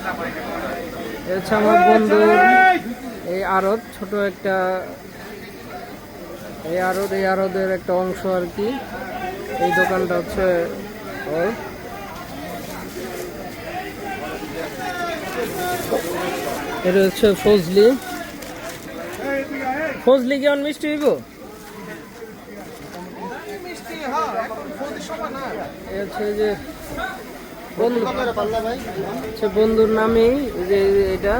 এ হচ্ছে আমার বন্ধুর এই আড়ত ছোট একটা এই আড়ত এই আড়তের একটা অংশ আর কি। এই দোকানটা হচ্ছে ওর। এটা হচ্ছে ফজলি। ফজলি কেমন মিষ্টি হইব? এই হচ্ছে যে বন্ধু। হচ্ছে বন্ধুর নামেই যে এটা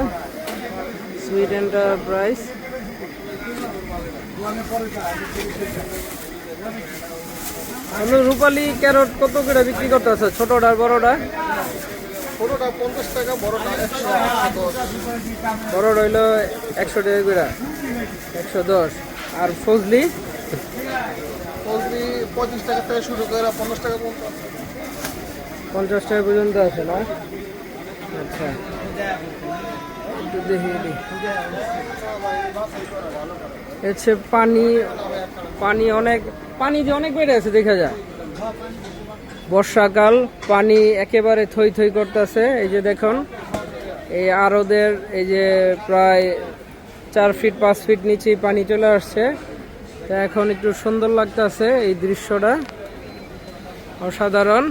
সুইট এন্টারপ্রাইজ আমি রূপালি ক্যারট কত করে বিক্রি করতে আছে? ছোটটা আর বড়টা? ছোটটা পঞ্চাশ টাকা বড়টা একশো দশ। বড়টা হইল একশো টাকা করে একশো দশ। আর ফজলি? পোলট্রি পঁয়ত্রিশ টাকা থেকে শুরু করে পঞ্চাশ টাকা পর্যন্ত। পঞ্চাশ টাকা পর্যন্ত আছে না? আচ্ছা। হচ্ছে পানি পানি অনেক, পানি যে অনেক বেড়ে আছে, দেখা যায়। বর্ষাকাল, পানি একেবারে থই থই করতেছে। এই যে দেখুন, এই আরদের, এই যে প্রায় চার ফিট, পাঁচ ফিট নিচেই পানি চলে আসছে। তা এখন একটু সুন্দর লাগতেছে এই দৃশ্যটা। অসাধারণ।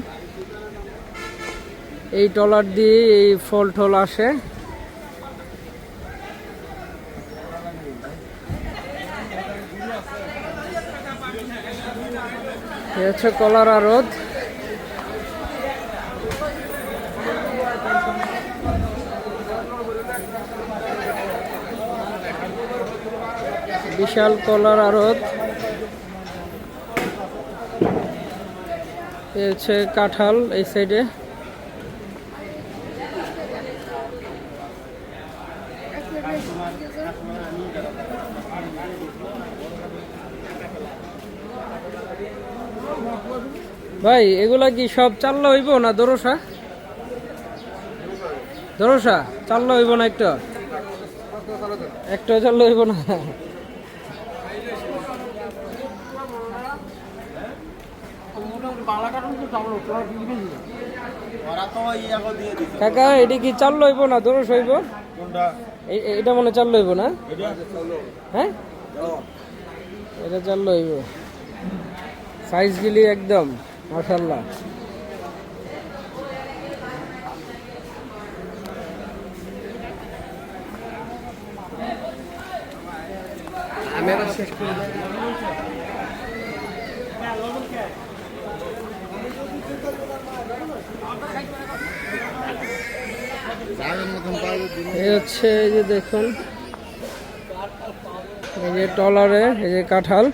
এই টলার দিয়ে এই ফল টল আসে। হচ্ছে কলার আড়ত। বিশাল কলার আড়ত। হচ্ছে কাঁঠাল এই সাইডে ভাই, এগুলা কি সব চাল্লা হইব না দরসা? দরসা, চাল্লা হইব না একটা? একটা চাল্লা হইব না? কাকা, এটি কি চাল্লা হইব না দরস হইব? এ- এটা মনে চাল্লা হইব না? হ্যাঁ? এটা চাল্লা হইব সাইজ গিলি একদম মাশাল্লাহ হচ্ছে এই যে দেখুন এই যে টলারে এই যে কাঁঠাল।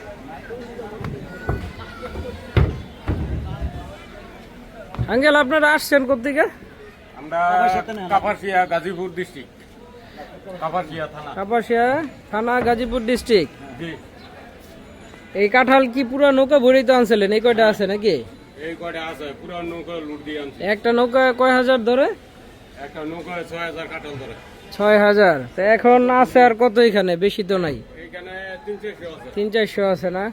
আঙ্কেল আপনারা আসছেন কোথেকে আমরা কাপাসিয়া গাজীপুর ডিস্ট্রিক্ট কাপাসিয়া থানা। কাপাসিয়া থানা গাজীপুর ডিস্ট্রিক্ট এই কাঁঠাল কি পুরো নৌকা ভরেই তো আনছিলেন? এই কয়টা আছে নাকি? এই কয়টা আছে? পুরো নৌকা লুট দিয়ে আনছে। একটা নৌকা কয় হাজার ধরে? একটা ছয় হাজার কাটল ধরে। ছয় হাজার। তো এখন আছে আর কত এখানে? বেশি তো নাই। তিন চারশো আছে। না?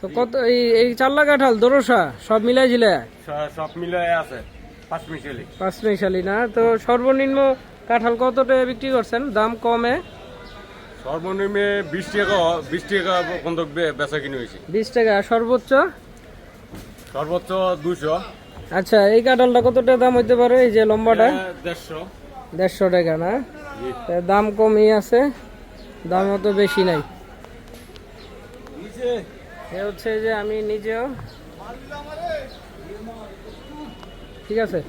তো কত এই এই চাল্লা কাঁঠাল দরসা সব মিলাই ঝিলে সব মিলে আছে। পাঁচ মিশালি। না? তো সর্বনিম্ন কাঁঠাল কত টাকা বিক্রি করছেন? দাম কমে? সর্বনিম্নে বিশ টাকা বিশ টাকা পর্যন্ত বেচা কিনে হয়েছে। বিশ টাকা। সর্বোচ্চ? সর্বোচ্চ দুশো আচ্ছা এই কাঁঠালটা কত টাকা দাম হইতে পারে? এই যে লম্বাটা? দেড়শো। দেড়শো টাকা না? দাম কমই আছে দাম অত বেশি নাই। এ হচ্ছে যে আমি নিজেও ঠিক আছে।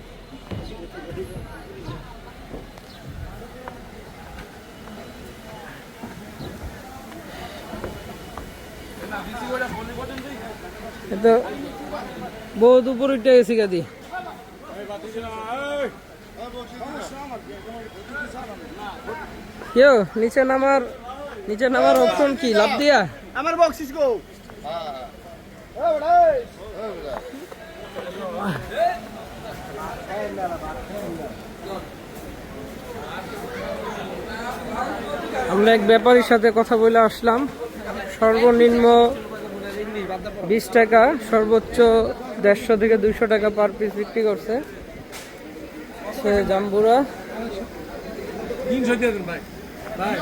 তো বহুত উপর উঠে গেছি গাদি কেউ নিচে নামার নিচে নামার অপশন কি? লাভ দিয়া? আমার বক্সিস গো। আমরা এক ব্যাপারীর সাথে কথা বলে আসলাম। সর্বনিম্ন বিশ টাকা সর্বোচ্চ দেড়শো থেকে দুইশো টাকা পার পিস বিক্রি করছে। জাম্বুরা। ভাই। ভাই।